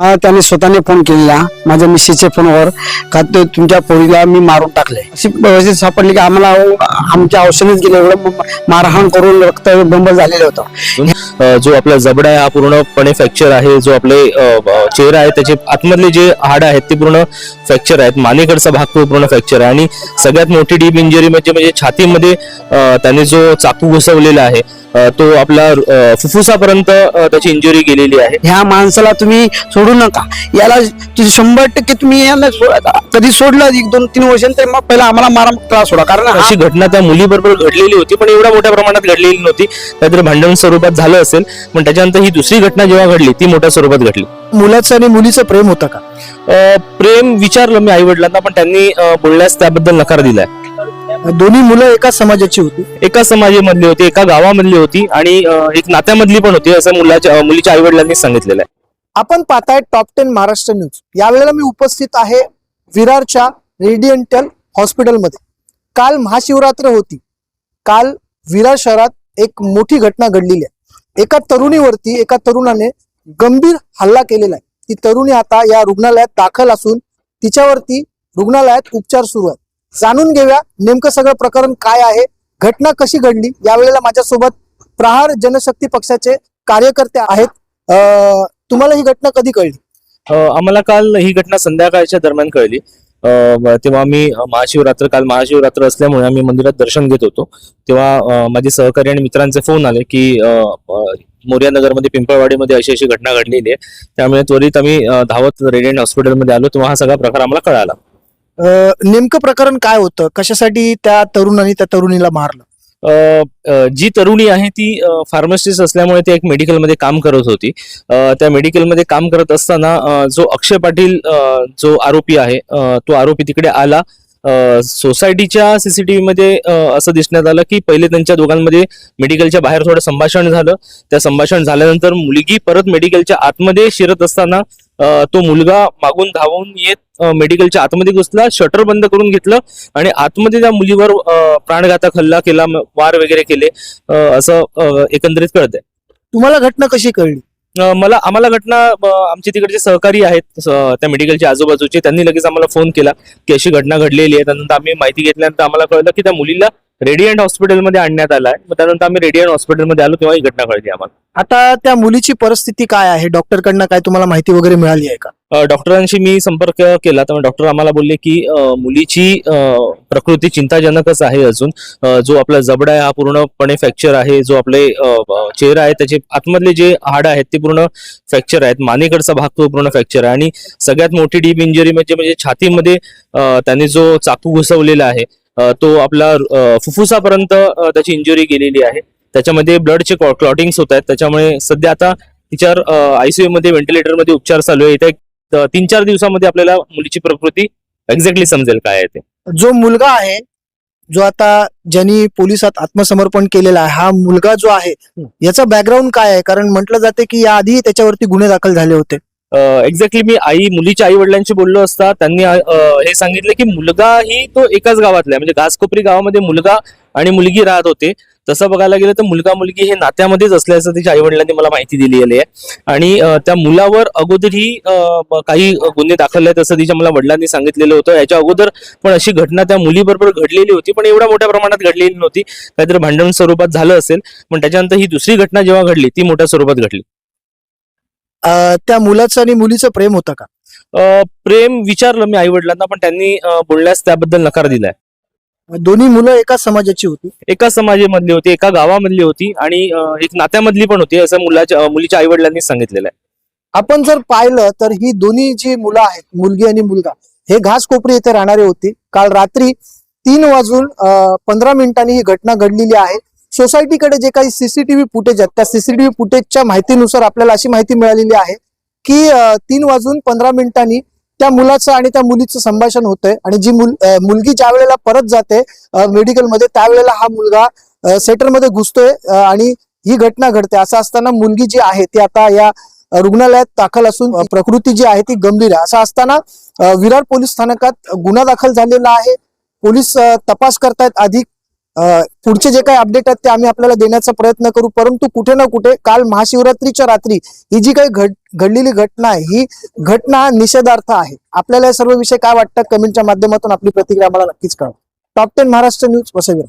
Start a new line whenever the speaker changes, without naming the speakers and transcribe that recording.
मला त्याने स्वतःने फोन केलेला. माझ्या मिसेसच्या फोनवर. का ते तुमच्या पोरीला मी मारून टाकले अशी व्यवस्थित सापडली की आम्हाला हो, आमच्या औषधच गेले एवढं मारहाण करून रक्त बंब झालेलं होतं.
जो आपला जबडा आहे हा पूर्णपणे फ्रॅक्चर आहे. जो आपले चेहरा आहे त्याचे आतमधले जे हाड आहेत ते पूर्ण फ्रॅक्चर आहेत. मानेकडचा भाग पूर्ण फ्रॅक्चर आहे. आणि सगळ्यात मोठी डीप इंजरी म्हणजे म्हणजे छातीमध्ये त्याने जो चाकू घुसवलेला आहे अ, तो आपला अ, फुफ्फुसापर्यंत अ, त्याची इंजुरी गेलेली आहे.
ह्या माणसाला तुम्ही सोडू नका. याला शंभर टक्के तुम्ही याला सो- कधी सोडलं एक दोन तीन वर्षांनी मग पहिला आम्हाला मारा त्रास सोडा. कारण हा-
अशी घटना त्या मुलीबरोबर घडलेली होती पण एवढ्या मोठ्या प्रमाणात घडलेली नव्हती. काहीतरी भांडण स्वरूपात झालं असेल पण त्याच्यानंतर ही दुसरी घटना जेव्हा घडली ती मोठ्या स्वरूपात घडली.
मुलाचं आणि मुलीचं प्रेम होतं का?
अ, प्रेम विचारलं मी आई वडिलांना पण त्यांनी अ, बोलण्यास त्याबद्दल नकार दिलाय.
दोन्ही मुलं एकाच समाजाची होती.
एका समाजामधली होती एका गावामधली होती आणि एक नात्यामधली पण होती असं मुलाच्या मुलीच्या आई वडिलांनी सांगितलेलं आहे.
आपण पाहताय टॉप टेन महाराष्ट्र न्यूज यावेळेला मी उपस्थित आहे विरारच्या रेडियंटल हॉस्पिटलमध्ये काल महाशिवरात्र होती. काल विरार शहरात एक मोठी घटना घडलेली आहे. एका तरुणीवरती एका तरुणाने गंभीर हल्ला केलेला आहे. ती तरुणी आता या रुग्णालयात दाखल असून तिच्यावरती रुग्णालयात उपचार सुरू आहेत. जाणून घेऊया नेमकं सगळं प्रकरण काय आहे घटना कशी घडली यावेळेला माझ्यासोबत प्रहार जनशक्ती पक्षाचे कार्यकर्ते आहेत. तुम्हाला ही घटना कधी कळली?
आम्हाला काल ही घटना संध्याकाळच्या दरम्यान कळली. तेव्हा आम्ही महाशिवरात्र काल महाशिवरात्र असल्यामुळे आम्ही मंदिरात दर्शन घेत होतो. तेव्हा माझे सहकारी आणि मित्रांचे फोन आले की मोर्यानगरमध्ये पिंपळवाडीमध्ये अशी अशी घटना घडलेली आहे. त्यामुळे त्वरित आम्ही धावत रेडियंट हॉस्पिटलमध्ये आलो तेव्हा हा सगळा प्रकार आम्हाला कळाला.
नेमकं प्रकरण काय होतं? कशासाठी त्या तरुणाने त्या तरुणीला मारलं?
जी तरुणी आहे ती फार्मसिस्ट असल्यामुळे ती एक मेडिकलमध्ये काम करत होती. त्या मेडिकलमध्ये काम करत असताना जो अक्षय पाटील जो आरोपी आहे तो आरोपी तिकडे आला. सोसायटीच्या सीसीटीव्ही मध्ये असं दिसण्यात आलं की पहिले त्यांच्या दोघांमध्ये मेडिकलच्या बाहेर थोडं संभाषण झालं. त्या संभाषण झाल्यानंतर मुलगी परत मेडिकलच्या आतमध्ये शिरत असताना तो मुलगा मागून धावून येत मेडिकलच्या आतमध्ये घुसला शटर बंद करून घेतलं आणि आतमध्ये त्या मुलीवर प्राणघातक हल्ला केला वार वगैरे केले असं एकंदरीत कळतंय.
तुम्हाला घटना कशी कळली?
मला आम्हाला घटना आमचे तिकडचे सहकारी आहेत त्या मेडिकलच्या आजूबाजूचे त्यांनी लगेच आम्हाला फोन केला की अशी घटना घडलेली आहे. त्यानंतर आम्ही माहिती घेतल्यानंतर आम्हाला कळलं की त्या मुलीला रेडियंट हॉस्पिटलमध्ये आणण्यात आलाय. मग त्यानंतर आम्ही रेडियंट हॉस्पिटलमध्ये आलो तेव्हा ही घटना कळली आम्हाला.
आता त्या मुलीची परिस्थिती काय आहे? डॉक्टरकडनं काय तुम्हाला माहिती वगैरे मिळाली आहे का?
अ, डॉक्टरांशी मी संपर्क केला तर डॉक्टर आम्हाला बोलले की अ, मुलीची अ, प्रकृती चिंताजनकच आहे अजून. अ, जो आपला जबडा आहे हा पूर्णपणे फ्रॅक्चर आहे. जो आपले अ, अ, चेहरा आहे त्याचे आतमधले जे हाड आहेत ते पूर्ण फ्रॅक्चर आहेत. मानेकडचा भाग तो पूर्ण फ्रॅक्चर आहे. आणि सगळ्यात मोठी डीप इंजरी म्हणजे म्हणजे छातीमध्ये अ, त्याने जो चाकू घुसवलेला आहे तो आपला फुफ्फुसापर्यंत त्याची इंजुरी गेलेली आहे. त्याच्यामध्ये ब्लडचे क्लॉटिंग्स होत आहेत. त्याच्यामुळे सध्या आता तिच्यावर आयसीयू मध्ये व्हेंटिलेटरमध्ये उपचार चालू आहे. इथे तीन चार दिवसामध्ये आपल्याला मुलीची प्रकृती एक्झॅक्टली समजेल काय आहे ते.
जो मुलगा आहे जो आता ज्यांनी पोलिसात आत्मसमर्पण केलेला आहे हा मुलगा जो आहे याचा बॅकग्राऊंड काय आहे? कारण म्हटलं जाते की याआधी त्याच्यावरती गुन्हे दाखल झाले होते.
एक्झॅक्टली मी आई मुलीच्या आई वडिलांशी बोललो असता त्यांनी हे सांगितलं की मुलगा ही तो एकाच गावातला आहे. म्हणजे घासकोपरी गावामध्ये मुलगा आणि मुलगी राहत होते. तसं बघायला गेलं तर मुलगा मुलगी हे नात्यामध्येच असल्याचं तिच्या आई वडिलांनी मला माहिती दिलेली आहे. आणि त्या मुलावर अगोदरही काही गुन्हे दाखल आहेत असं तिच्या मला वडिलांनी सांगितलेलं होतं. याच्या अगोदर पण अशी घटना त्या मुलीबरोबर घडलेली होती पण एवढ्या मोठ्या प्रमाणात घडलेली नव्हती. काहीतरी भांडण स्वरूपात झालं असेल पण त्याच्यानंतर ही दुसरी घटना जेव्हा घडली ती मोठ्या स्वरूपात घडली.
त्या मुलाचं आणि मुलीचं प्रेम होतं का?
प्रेम विचारलं मी आई वडिलांना पण त्यांनी बोलण्यास त्याबद्दल नकार दिलाय.
दोन्ही मुलं एकाच समाजाची होती?
एका समाजामधली होती एका गावामधली होती आणि एक नात्यामधली पण होती असं मुलाच्या मुलीच्या आई वडिलांनी सांगितलेलं आहे.
आपण जर पाहिलं तर ही दोन्ही जी मुलं आहेत मुलगी आणि मुलगा हे घास कोपरी येथे राहणारे होते. काल रात्री तीन वाजून पंधरा मिनिटांनी ही घटना घडलेली आहे. सोसायटीकडे जे काही सीसीटीव्ही फुटेज आहेत त्या सीसीटीव्ही फुटेजच्या माहितीनुसार आपल्याला अशी माहिती मिळालेली आहे की तीन वाजून पंधरा मिनिटांनी त्या मुलाचं आणि त्या मुलीचं संभाषण होतंय आणि जी मुल मुलगी ज्या वेळेला परत जाते मेडिकलमध्ये त्यावेळेला हा मुलगा सेटरमध्ये घुसतोय आणि ही घटना घडते. असं असताना मुलगी जी आहे ती आता या रुग्णालयात दाखल असून प्रकृती जी आहे ती गंभीर आहे. असं असताना विरार पोलीस स्थानकात गुन्हा दाखल झालेला आहे. पोलीस तपास करतायत. अधिक पुढचे जे काही अपडेट आहेत ते आम्ही आपल्याला देण्याचा प्रयत्न करू. परंतु कुठे ना कुठे काल महाशिवरात्रीच्या रात्री ही जी काही घट घडलेली घटना आहे ही घटना निषेधार्थ आहे. आपल्याला या सर्व विषय काय वाटतात कमेंटच्या माध्यमातून आपली प्रतिक्रिया आम्हाला नक्कीच कळवा. Top ten Maharashtra news वसविरा